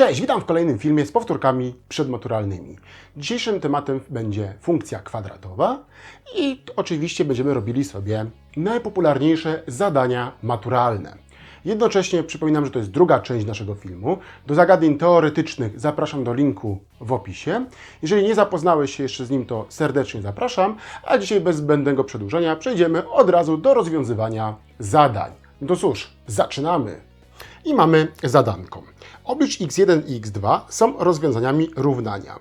Cześć, witam w kolejnym filmie z powtórkami przedmaturalnymi. Dzisiejszym tematem będzie funkcja kwadratowa i oczywiście będziemy robili sobie najpopularniejsze zadania maturalne. Jednocześnie przypominam, że to jest druga część naszego filmu. Do zagadnień teoretycznych zapraszam do linku w opisie. Jeżeli nie zapoznałeś się jeszcze z nim, to serdecznie zapraszam, a dzisiaj bez zbędnego przedłużenia przejdziemy od razu do rozwiązywania zadań. No cóż, zaczynamy! I mamy zadanko. Oblicz x1 i x2 są rozwiązaniami równania.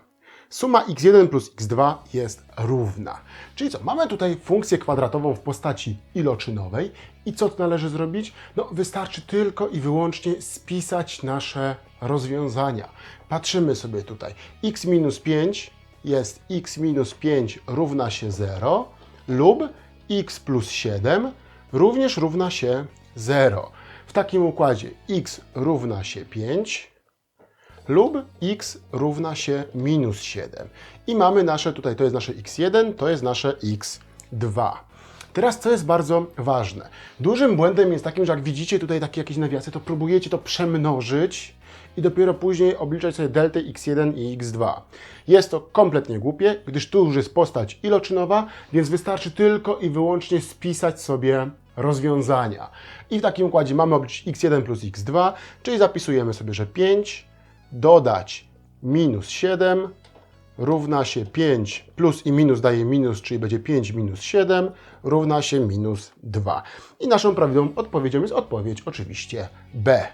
Suma x1 plus x2 jest równa. Czyli co, mamy tutaj funkcję kwadratową w postaci iloczynowej i co należy zrobić? No wystarczy tylko i wyłącznie spisać nasze rozwiązania. Patrzymy sobie tutaj. x minus 5 jest x minus 5 równa się 0 lub x plus 7 również równa się 0. W takim układzie x równa się 5 lub x równa się minus 7. I mamy nasze, tutaj to jest nasze x1, to jest nasze x2. Teraz co jest bardzo ważne. Dużym błędem jest takim, że jak widzicie tutaj takie jakieś nawiasy, to próbujecie to przemnożyć i dopiero później obliczać sobie deltę x1 i x2. Jest to kompletnie głupie, gdyż tu już jest postać iloczynowa, więc wystarczy tylko i wyłącznie spisać sobie rozwiązania. I w takim układzie mamy obliczyć x1 plus x2, czyli zapisujemy sobie, że 5 dodać minus 7 równa się 5 plus i minus daje minus, czyli będzie 5 minus 7 równa się minus 2. I naszą prawidłową odpowiedzią jest odpowiedź oczywiście B.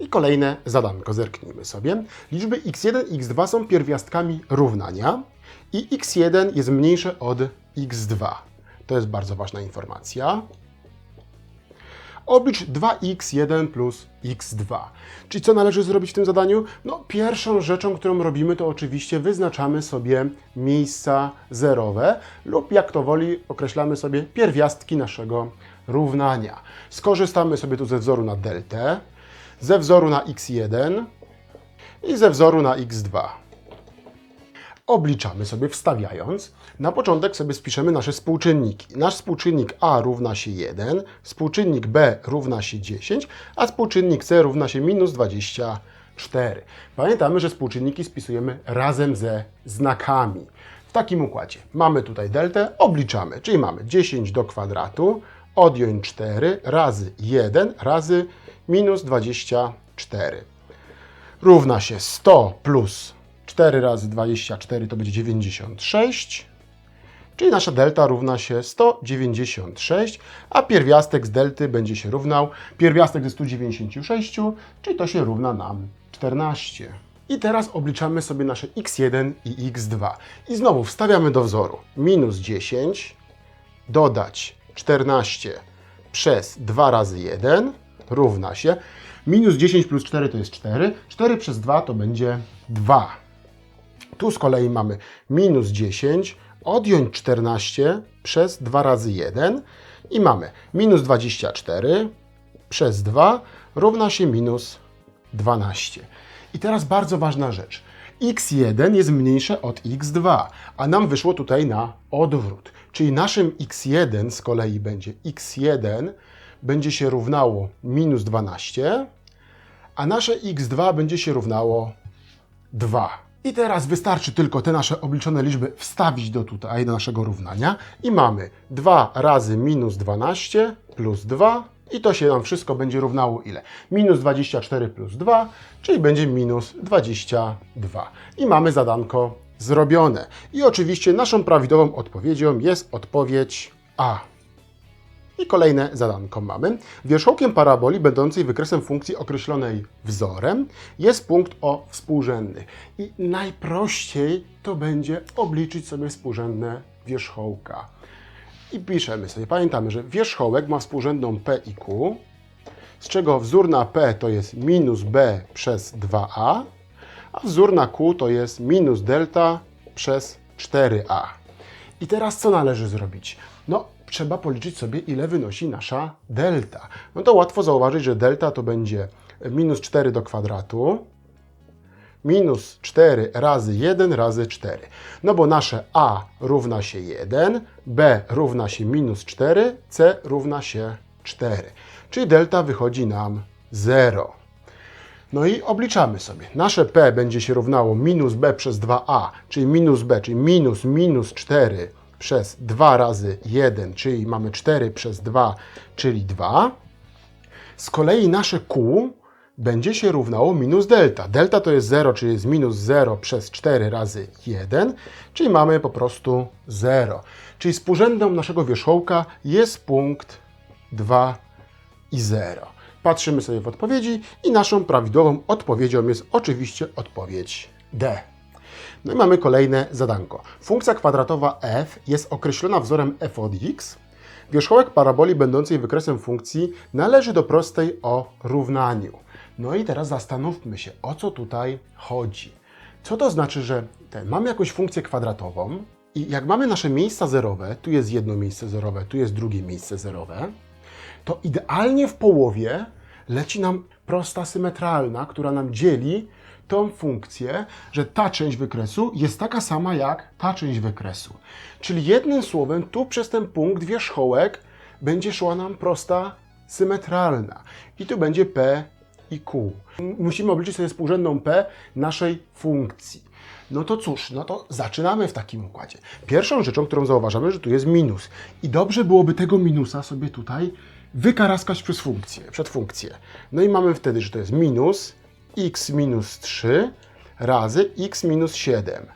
I kolejne zadanko, zerknijmy sobie. Liczby x1 i x2 są pierwiastkami równania i x1 jest mniejsze od x2. To jest bardzo ważna informacja. Oblicz 2x1 plus x2. Czyli co należy zrobić w tym zadaniu? No, pierwszą rzeczą, którą robimy, to oczywiście wyznaczamy sobie miejsca zerowe lub jak to woli, określamy sobie pierwiastki naszego równania. Skorzystamy sobie tu ze wzoru na deltę, ze wzoru na x1 i ze wzoru na x2 obliczamy sobie wstawiając. Na początek sobie spiszemy nasze współczynniki. Nasz współczynnik A równa się 1, współczynnik B równa się 10, a współczynnik C równa się minus 24. Pamiętamy, że współczynniki spisujemy razem ze znakami. W takim układzie mamy tutaj deltę, obliczamy, czyli mamy 10 do kwadratu, odjąć 4 razy 1 razy minus 24. Równa się 100 plus 4 razy 24 to będzie 96, czyli nasza delta równa się 196, a pierwiastek z delty będzie się równał, pierwiastek ze 196, czyli to się równa nam 14. I teraz obliczamy sobie nasze x1 i x2. I znowu wstawiamy do wzoru minus 10, dodać 14 przez 2 razy 1 równa się minus 10 plus 4 to jest 4, 4 przez 2 to będzie 2. Tu z kolei mamy minus 10, odjąć 14 przez 2 razy 1 i mamy minus 24 przez 2 równa się minus 12. I teraz bardzo ważna rzecz. x1 jest mniejsze od x2, a nam wyszło tutaj na odwrót. Czyli naszym x1 z kolei będzie x1 będzie się równało minus 12, a nasze x2 będzie się równało 2. I teraz wystarczy tylko te nasze obliczone liczby wstawić do tutaj, do naszego równania i mamy 2 razy minus 12 plus 2 i to się nam wszystko będzie równało ile? Minus 24 plus 2, czyli będzie minus 22. I mamy zadanko zrobione. I oczywiście naszą prawidłową odpowiedzią jest odpowiedź A. I kolejne zadanko mamy. Wierzchołkiem paraboli będącej wykresem funkcji określonej wzorem jest punkt o współrzędnych. I najprościej to będzie obliczyć sobie współrzędne wierzchołka. I piszemy sobie, pamiętamy, że wierzchołek ma współrzędną p i q, z czego wzór na p to jest minus b przez 2a, a wzór na q to jest minus delta przez 4a. I teraz co należy zrobić? No, trzeba policzyć sobie, ile wynosi nasza delta. No to łatwo zauważyć, że delta to będzie minus 4 do kwadratu, minus 4 razy 1 razy 4. No bo nasze a równa się 1, b równa się minus 4, c równa się 4. Czyli delta wychodzi nam 0. No i obliczamy sobie. Nasze p będzie się równało minus b przez 2a, czyli minus b, czyli minus minus 4 przez 2 razy 1, czyli mamy 4 przez 2, czyli 2. Z kolei nasze q będzie się równało minus delta. Delta to jest 0, czyli jest minus 0 przez 4 razy 1, czyli mamy po prostu 0. Czyli współrzędną naszego wierzchołka jest punkt 2 i 0. Patrzymy sobie w odpowiedzi i naszą prawidłową odpowiedzią jest oczywiście odpowiedź D. No i mamy kolejne zadanko. Funkcja kwadratowa f jest określona wzorem f od x. Wierzchołek paraboli będącej wykresem funkcji należy do prostej o równaniu. No i teraz zastanówmy się, o co tutaj chodzi. Co to znaczy, że ten, mamy jakąś funkcję kwadratową i jak mamy nasze miejsca zerowe, tu jest jedno miejsce zerowe, tu jest drugie miejsce zerowe, to idealnie w połowie leci nam prosta symetralna, która nam dzieli tą funkcję, że ta część wykresu jest taka sama jak ta część wykresu. Czyli jednym słowem, tu przez ten punkt wierzchołek będzie szła nam prosta symetralna. I tu będzie P i Q. Musimy obliczyć sobie współrzędną P naszej funkcji. No to cóż, no to zaczynamy w takim układzie. Pierwszą rzeczą, którą zauważamy, że tu jest minus. I dobrze byłoby tego minusa sobie tutaj wykaraskać przez funkcję, przed funkcję. No i mamy wtedy, że to jest minus x minus 3 razy x minus 7.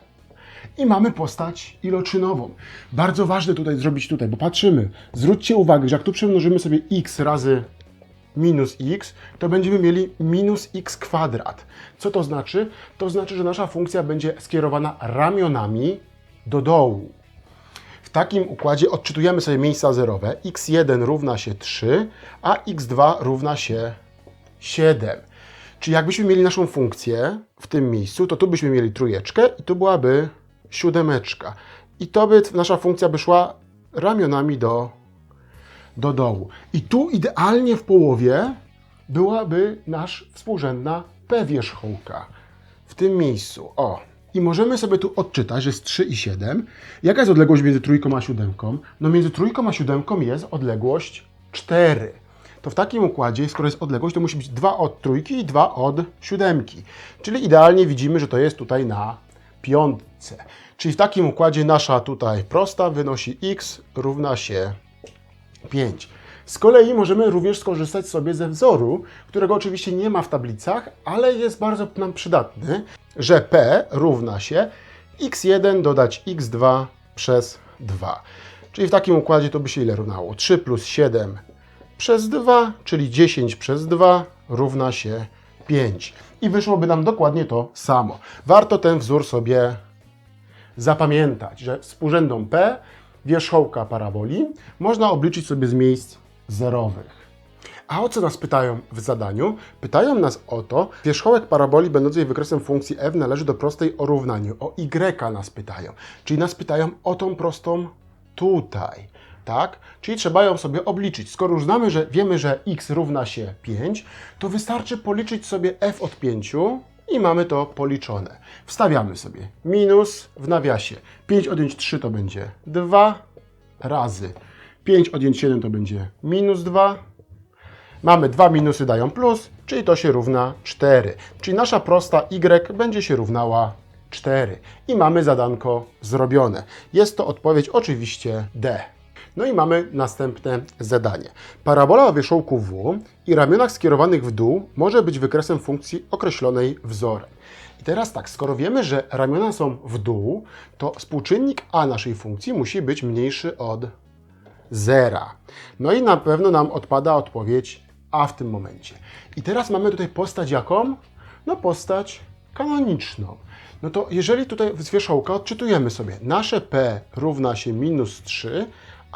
I mamy postać iloczynową. Bardzo ważne tutaj zrobić tutaj, bo patrzymy. Zwróćcie uwagę, że jak tu przemnożymy sobie x razy minus x, to będziemy mieli minus x kwadrat. Co to znaczy? To znaczy, że nasza funkcja będzie skierowana ramionami do dołu. W takim układzie odczytujemy sobie miejsca zerowe. x1 równa się 3, a x2 równa się 7. Czyli jakbyśmy mieli naszą funkcję w tym miejscu, to tu byśmy mieli trójeczkę i tu byłaby siódemeczka. I to by nasza funkcja by szła ramionami do, do dołu. I tu idealnie w połowie byłaby nasz współrzędna p wierzchołka. W tym miejscu. O. I możemy sobie tu odczytać, że jest 3 i 7. Jaka jest odległość między trójką a siódemką? No między trójką a siódemką jest odległość 4 to w takim układzie, skoro jest odległość, to musi być 2 od trójki i 2 od siódemki. Czyli idealnie widzimy, że to jest tutaj na piątce. Czyli w takim układzie nasza tutaj prosta wynosi x równa się 5. Z kolei możemy również skorzystać sobie ze wzoru, którego oczywiście nie ma w tablicach, ale jest bardzo nam przydatny, że p równa się x1 dodać x2 przez 2. Czyli w takim układzie to by się ile równało? 3 plus 7 przez 2, czyli 10 przez 2 równa się 5. I wyszłoby nam dokładnie to samo. Warto ten wzór sobie zapamiętać, że współrzędną P wierzchołka paraboli można obliczyć sobie z miejsc zerowych. A o co nas pytają w zadaniu? Pytają nas o to, wierzchołek paraboli będącej wykresem funkcji f należy do prostej o równaniu. O y nas pytają. Czyli nas pytają o tą prostą tutaj tak? Czyli trzeba ją sobie obliczyć. Skoro już znamy, że wiemy, że x równa się 5, to wystarczy policzyć sobie f od 5 i mamy to policzone. Wstawiamy sobie minus w nawiasie. 5 odjąć 3 to będzie 2 razy 5 odjąć 7 to będzie minus 2. Mamy dwa minusy dają plus, czyli to się równa 4. Czyli nasza prosta y będzie się równała 4. I mamy zadanko zrobione. Jest to odpowiedź oczywiście D. No i mamy następne zadanie. Parabola o wierzchołku W i ramionach skierowanych w dół może być wykresem funkcji określonej wzorem. I teraz tak, skoro wiemy, że ramiona są w dół, to współczynnik a naszej funkcji musi być mniejszy od zera. No i na pewno nam odpada odpowiedź a w tym momencie. I teraz mamy tutaj postać jaką? No postać kanoniczną. No to jeżeli tutaj z wierzchołka odczytujemy sobie nasze p równa się minus 3,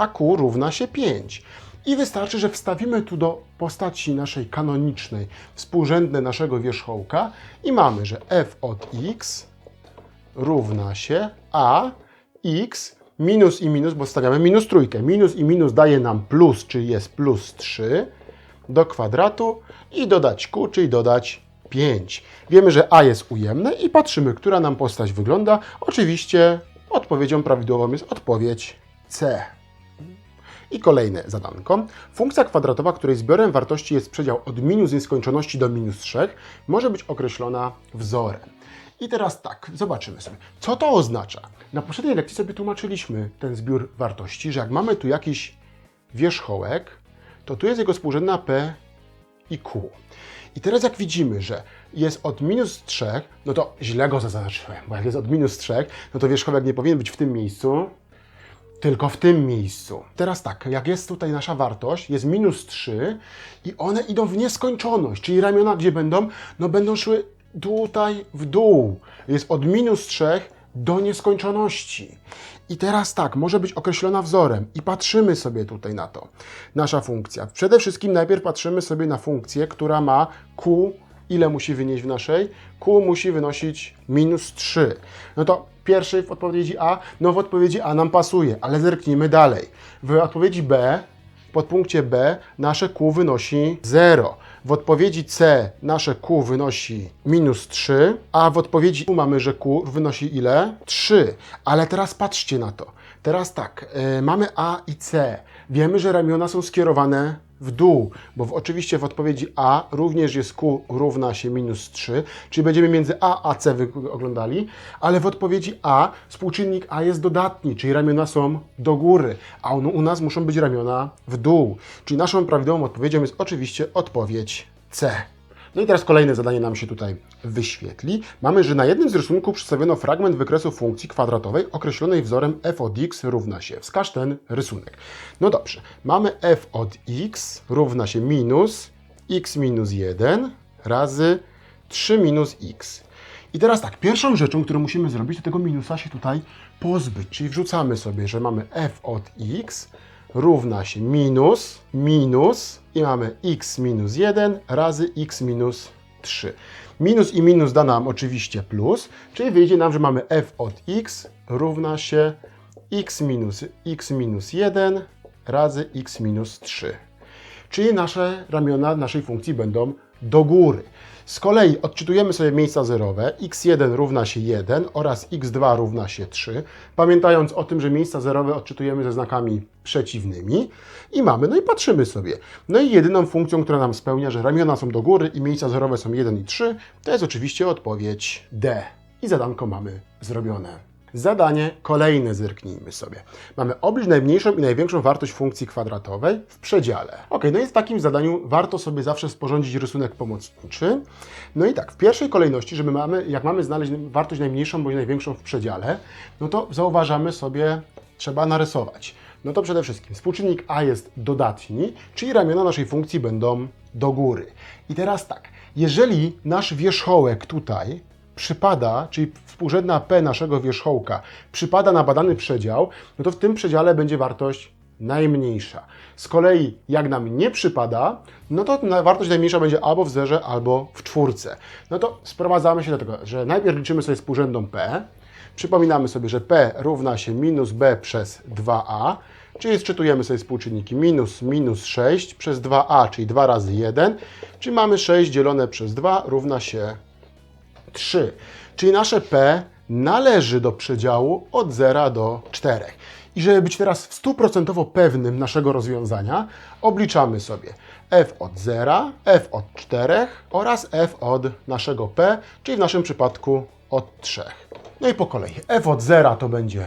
a Q równa się 5. I wystarczy, że wstawimy tu do postaci naszej kanonicznej współrzędne naszego wierzchołka i mamy, że f od x równa się a x minus i minus, bo stawiamy minus trójkę. Minus i minus daje nam plus, czyli jest plus 3 do kwadratu i dodać q, czyli dodać 5. Wiemy, że a jest ujemne i patrzymy, która nam postać wygląda. Oczywiście odpowiedzią prawidłową jest odpowiedź C. I kolejne zadanko. Funkcja kwadratowa, której zbiorem wartości jest przedział od minus nieskończoności do minus 3, może być określona wzorem. I teraz tak, zobaczymy sobie, co to oznacza. Na poprzedniej lekcji sobie tłumaczyliśmy ten zbiór wartości, że jak mamy tu jakiś wierzchołek, to tu jest jego współrzędna P i Q. I teraz jak widzimy, że jest od minus 3, no to źle go zaznaczyłem, bo jak jest od minus 3, no to wierzchołek nie powinien być w tym miejscu, tylko w tym miejscu. Teraz tak, jak jest tutaj nasza wartość, jest minus 3 i one idą w nieskończoność, czyli ramiona gdzie będą? No będą szły tutaj w dół. Jest od minus 3 do nieskończoności. I teraz tak, może być określona wzorem i patrzymy sobie tutaj na to. Nasza funkcja. Przede wszystkim najpierw patrzymy sobie na funkcję, która ma q, ile musi wynieść w naszej? q musi wynosić minus 3. No to pierwszy w odpowiedzi A, no w odpowiedzi A nam pasuje, ale zerknijmy dalej. W odpowiedzi B, w podpunkcie B, nasze q wynosi 0. W odpowiedzi C nasze Q wynosi minus 3, a w odpowiedzi U mamy, że Q wynosi ile? 3. Ale teraz patrzcie na to. Teraz tak, yy, mamy A i C. Wiemy, że ramiona są skierowane w dół, bo w, oczywiście w odpowiedzi A również jest Q równa się minus 3, czyli będziemy między A a C oglądali, ale w odpowiedzi A współczynnik A jest dodatni, czyli ramiona są do góry, a u nas muszą być ramiona w dół. Czyli naszą prawidłową odpowiedzią jest oczywiście odpowiedź C. No i teraz kolejne zadanie nam się tutaj wyświetli. Mamy, że na jednym z rysunków przedstawiono fragment wykresu funkcji kwadratowej określonej wzorem f od x równa się. Wskaż ten rysunek. No dobrze, mamy f od x równa się minus x minus 1 razy 3 minus x. I teraz tak, pierwszą rzeczą, którą musimy zrobić, to tego minusa się tutaj pozbyć. Czyli wrzucamy sobie, że mamy f od x równa się minus, minus i mamy x minus 1 razy x minus 3. Minus i minus da nam oczywiście plus, czyli wyjdzie nam, że mamy f od x równa się x minus, x minus 1 razy x minus 3. Czyli nasze ramiona naszej funkcji będą do góry. Z kolei odczytujemy sobie miejsca zerowe. x1 równa się 1 oraz x2 równa się 3. Pamiętając o tym, że miejsca zerowe odczytujemy ze znakami przeciwnymi. I mamy, no i patrzymy sobie. No i jedyną funkcją, która nam spełnia, że ramiona są do góry i miejsca zerowe są 1 i 3, to jest oczywiście odpowiedź D. I zadanko mamy zrobione. Zadanie kolejne zerknijmy sobie. Mamy oblicz najmniejszą i największą wartość funkcji kwadratowej w przedziale. Ok, no i w takim zadaniu warto sobie zawsze sporządzić rysunek pomocniczy. No i tak, w pierwszej kolejności, żeby mamy, jak mamy znaleźć wartość najmniejszą bądź największą w przedziale, no to zauważamy sobie, trzeba narysować. No to przede wszystkim współczynnik a jest dodatni, czyli ramiona naszej funkcji będą do góry. I teraz tak, jeżeli nasz wierzchołek tutaj przypada, czyli współrzędna P naszego wierzchołka przypada na badany przedział, no to w tym przedziale będzie wartość najmniejsza. Z kolei jak nam nie przypada, no to wartość najmniejsza będzie albo w zerze, albo w czwórce. No to sprowadzamy się do tego, że najpierw liczymy sobie współrzędną P, przypominamy sobie, że P równa się minus B przez 2A, czyli sczytujemy sobie współczynniki minus minus 6 przez 2A, czyli 2 razy 1, czyli mamy 6 dzielone przez 2 równa się 3. Czyli nasze P należy do przedziału od 0 do 4. I żeby być teraz stuprocentowo pewnym naszego rozwiązania, obliczamy sobie f od 0, f od 4 oraz f od naszego p, czyli w naszym przypadku od 3. No i po kolei. f od 0 to będzie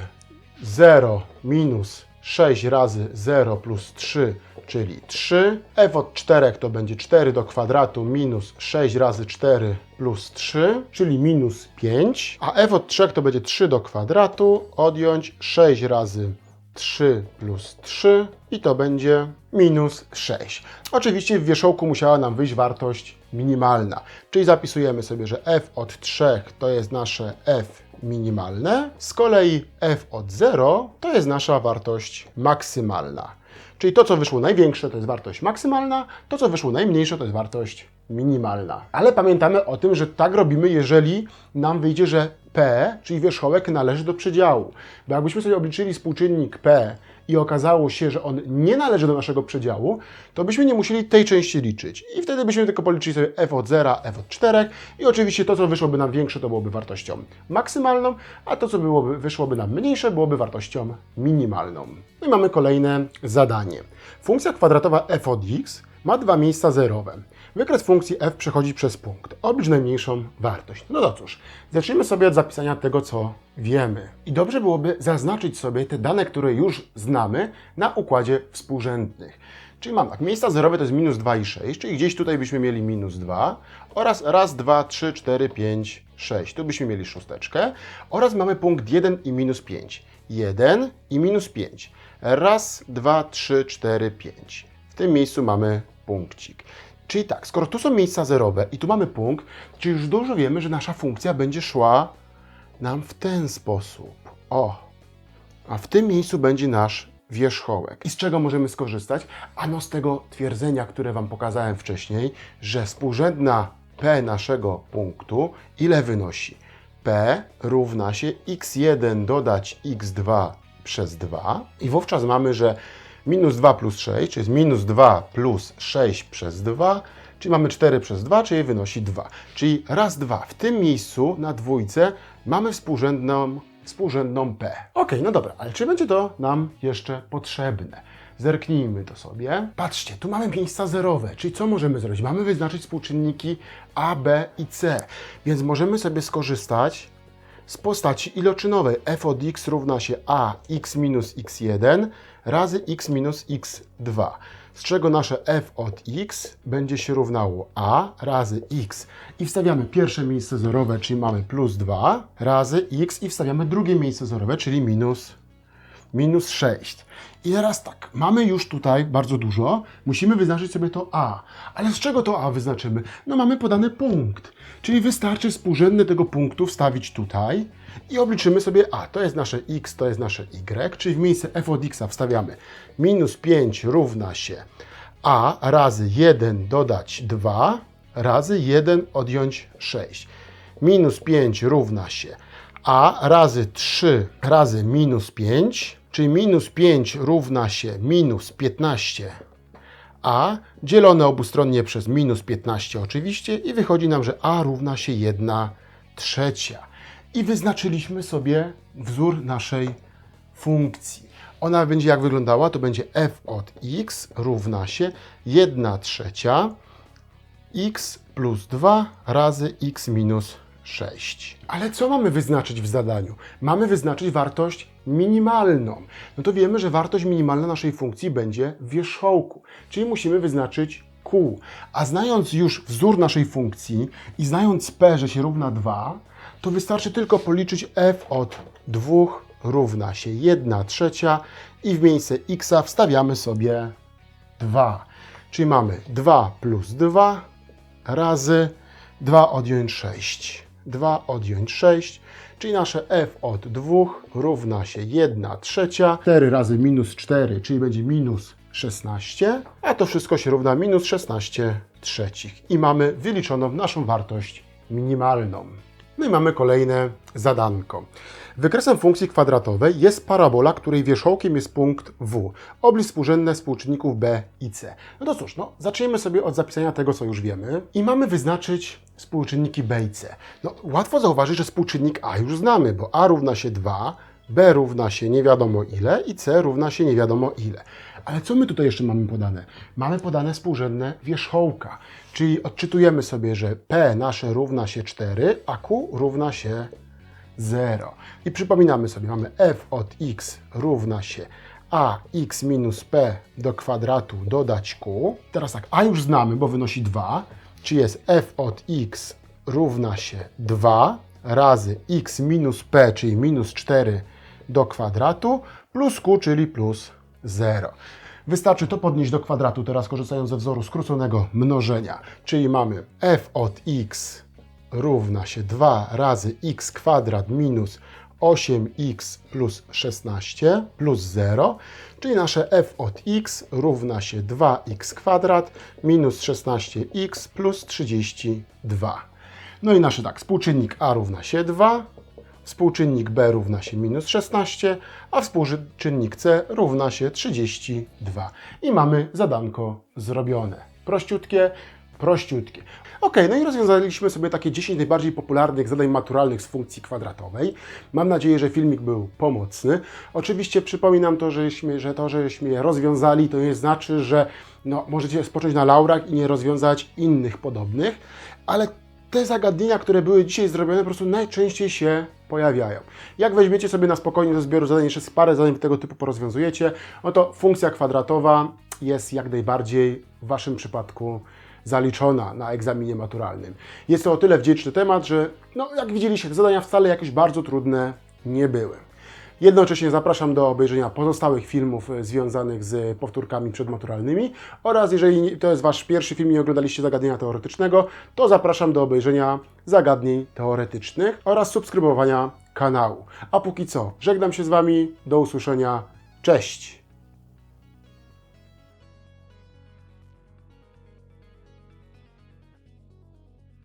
0 minus 6 razy 0 plus 3, czyli 3. f od 4 to będzie 4 do kwadratu minus 6 razy 4 plus 3, czyli minus 5. A f od 3 to będzie 3 do kwadratu, odjąć 6 razy 3 plus 3 i to będzie minus 6. Oczywiście w wierzchołku musiała nam wyjść wartość minimalna, czyli zapisujemy sobie, że f od 3 to jest nasze f minimalne, z kolei f od 0 to jest nasza wartość maksymalna. Czyli to, co wyszło największe, to jest wartość maksymalna, to, co wyszło najmniejsze, to jest wartość minimalna. Ale pamiętamy o tym, że tak robimy, jeżeli nam wyjdzie, że P, czyli wierzchołek, należy do przedziału. Bo jakbyśmy sobie obliczyli współczynnik P i okazało się, że on nie należy do naszego przedziału, to byśmy nie musieli tej części liczyć. I wtedy byśmy tylko policzyli sobie f od 0, f od 4 i oczywiście to, co wyszłoby nam większe, to byłoby wartością maksymalną, a to, co byłoby, wyszłoby nam mniejsze, byłoby wartością minimalną. No i mamy kolejne zadanie. Funkcja kwadratowa f od x ma dwa miejsca zerowe. Wykres funkcji f przechodzi przez punkt. Oblicz najmniejszą wartość. No to cóż, zacznijmy sobie od zapisania tego, co wiemy. I dobrze byłoby zaznaczyć sobie te dane, które już znamy na układzie współrzędnych. Czyli mam tak, miejsca zerowe to jest minus 2 i 6, czyli gdzieś tutaj byśmy mieli minus 2 oraz raz, 2, 3, 4, 5, 6. Tu byśmy mieli szósteczkę oraz mamy punkt 1 i minus 5. 1 i minus 5. Raz, 2, 3, 4, 5. W tym miejscu mamy punkcik. Czyli tak, skoro tu są miejsca zerowe i tu mamy punkt, czyli już dużo wiemy, że nasza funkcja będzie szła nam w ten sposób. O, a w tym miejscu będzie nasz wierzchołek. I z czego możemy skorzystać? Ano z tego twierdzenia, które Wam pokazałem wcześniej, że współrzędna P naszego punktu ile wynosi? P równa się x1 dodać x2 przez 2 i wówczas mamy, że minus 2 plus 6, czyli jest minus 2 plus 6 przez 2, czyli mamy 4 przez 2, czyli wynosi 2. Czyli raz, dwa. W tym miejscu na dwójce mamy współrzędną, współrzędną P. Ok, no dobra, ale czy będzie to nam jeszcze potrzebne? Zerknijmy to sobie. Patrzcie, tu mamy miejsca zerowe, czyli co możemy zrobić? Mamy wyznaczyć współczynniki A, B i C, więc możemy sobie skorzystać z postaci iloczynowej f od x równa się a x minus x1 razy x minus x2, z czego nasze f od x będzie się równało a razy x i wstawiamy pierwsze miejsce zerowe, czyli mamy plus 2 razy x i wstawiamy drugie miejsce zerowe, czyli minus minus 6. I teraz tak, mamy już tutaj bardzo dużo, musimy wyznaczyć sobie to A. Ale z czego to A wyznaczymy? No mamy podany punkt, czyli wystarczy współrzędne tego punktu wstawić tutaj i obliczymy sobie A. To jest nasze X, to jest nasze Y, czyli w miejsce f od X wstawiamy minus 5 równa się A razy 1 dodać 2 razy 1 odjąć 6. Minus 5 równa się a razy 3 razy minus 5, czyli minus 5 równa się minus 15 a dzielone obustronnie przez minus 15 oczywiście i wychodzi nam, że a równa się 1 trzecia. I wyznaczyliśmy sobie wzór naszej funkcji. Ona będzie jak wyglądała? To będzie f od x równa się 1 trzecia x plus 2 razy x minus 6. Ale co mamy wyznaczyć w zadaniu? Mamy wyznaczyć wartość minimalną. No to wiemy, że wartość minimalna naszej funkcji będzie w wierzchołku, czyli musimy wyznaczyć q. A znając już wzór naszej funkcji i znając p, że się równa 2, to wystarczy tylko policzyć f od 2 równa się 1 trzecia i w miejsce x wstawiamy sobie 2. Czyli mamy 2 plus 2 razy 2 odjąć 6. 2 odjąć 6, czyli nasze f od 2 równa się 1 trzecia. 4 razy minus 4, czyli będzie minus 16, a to wszystko się równa minus 16 trzecich. I mamy wyliczoną naszą wartość minimalną. No i mamy kolejne zadanko. Wykresem funkcji kwadratowej jest parabola, której wierzchołkiem jest punkt W. Oblicz współrzędne współczynników B i C. No to cóż, no, zacznijmy sobie od zapisania tego, co już wiemy. I mamy wyznaczyć współczynniki B i C. No, łatwo zauważyć, że współczynnik A już znamy, bo A równa się 2, B równa się nie wiadomo ile i C równa się nie wiadomo ile. Ale co my tutaj jeszcze mamy podane? Mamy podane współrzędne wierzchołka, czyli odczytujemy sobie, że P nasze równa się 4, a Q równa się 0. I przypominamy sobie, mamy f od x równa się ax minus p do kwadratu dodać q. Teraz tak, a już znamy, bo wynosi 2, czyli jest f od x równa się 2 razy x minus p, czyli minus 4 do kwadratu, plus q, czyli plus 0. Wystarczy to podnieść do kwadratu, teraz korzystając ze wzoru skróconego mnożenia, czyli mamy f od x równa się 2 razy x kwadrat minus 8x plus 16 plus 0, czyli nasze f od x równa się 2x kwadrat minus 16x plus 32. No i nasze tak, współczynnik a równa się 2, współczynnik b równa się minus 16, a współczynnik c równa się 32. I mamy zadanko zrobione. Prościutkie, prościutkie. Ok, no i rozwiązaliśmy sobie takie 10 najbardziej popularnych zadań maturalnych z funkcji kwadratowej. Mam nadzieję, że filmik był pomocny. Oczywiście przypominam to, żeśmy, że to, żeśmy je rozwiązali, to nie znaczy, że no, możecie spocząć na laurach i nie rozwiązać innych podobnych, ale te zagadnienia, które były dzisiaj zrobione, po prostu najczęściej się pojawiają. Jak weźmiecie sobie na spokojnie do zbioru zadań, jeszcze parę zadań tego typu porozwiązujecie, no to funkcja kwadratowa jest jak najbardziej w Waszym przypadku zaliczona na egzaminie maturalnym. Jest to o tyle wdzięczny temat, że no, jak widzieliście, zadania wcale jakieś bardzo trudne nie były. Jednocześnie zapraszam do obejrzenia pozostałych filmów e, związanych z powtórkami przedmaturalnymi oraz jeżeli to jest Wasz pierwszy film i oglądaliście zagadnienia teoretycznego, to zapraszam do obejrzenia zagadnień teoretycznych oraz subskrybowania kanału. A póki co, żegnam się z Wami, do usłyszenia, cześć!